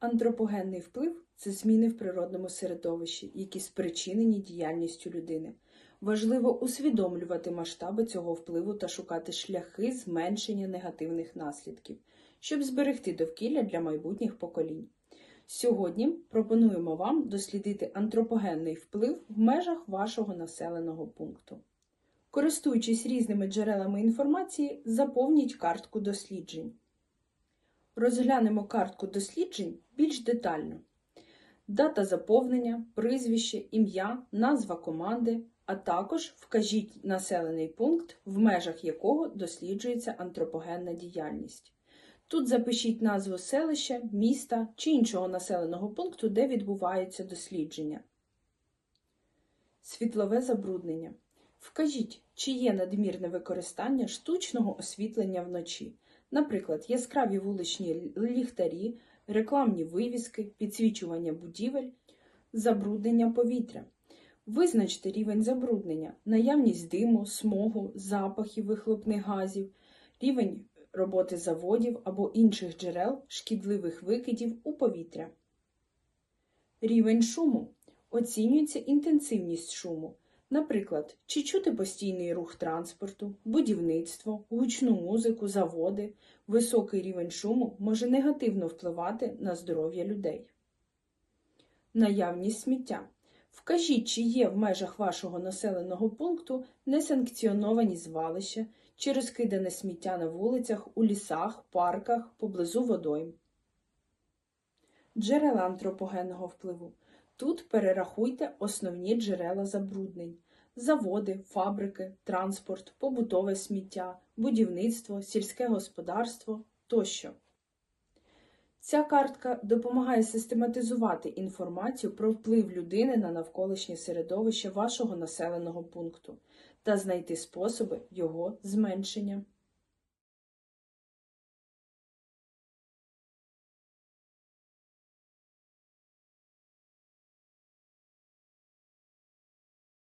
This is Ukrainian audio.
Антропогенний вплив це зміни в природному середовищі, які спричинені діяльністю людини. Важливо усвідомлювати масштаби цього впливу та шукати шляхи зменшення негативних наслідків, щоб зберегти довкілля для майбутніх поколінь. Сьогодні пропонуємо вам дослідити антропогенний вплив в межах вашого населеного пункту. Користуючись різними джерелами інформації, заповніть картку досліджень. Розглянемо картку досліджень більш детально. Дата заповнення, прізвище, ім'я, назва команди, а також вкажіть населений пункт, в межах якого досліджується антропогенна діяльність. Тут запишіть назву селища, міста чи іншого населеного пункту, де відбуваються дослідження. Світлове забруднення. Вкажіть, чи є надмірне використання штучного освітлення вночі, наприклад, яскраві вуличні ліхтарі, рекламні вивіски, підсвічування будівель, забруднення повітря. Визначте рівень забруднення, наявність диму, смогу, запахів вихлопних газів, рівень роботи заводів або інших джерел шкідливих викидів у повітря. Рівень шуму. Оцінюється інтенсивність шуму. Наприклад, чи чути постійний рух транспорту, будівництво, гучну музику, заводи, високий рівень шуму може негативно впливати на здоров'я людей. Наявність сміття. Вкажіть, чи є в межах вашого населеного пункту несанкціоновані звалища чи розкидане сміття на вулицях, у лісах, парках, поблизу водойм. Джерела антропогенного впливу. Тут перерахуйте основні джерела забруднень: заводи, фабрики, транспорт, побутове сміття, будівництво, сільське господарство тощо. Ця картка допомагає систематизувати інформацію про вплив людини на навколишнє середовище вашого населеного пункту та знайти способи його зменшення.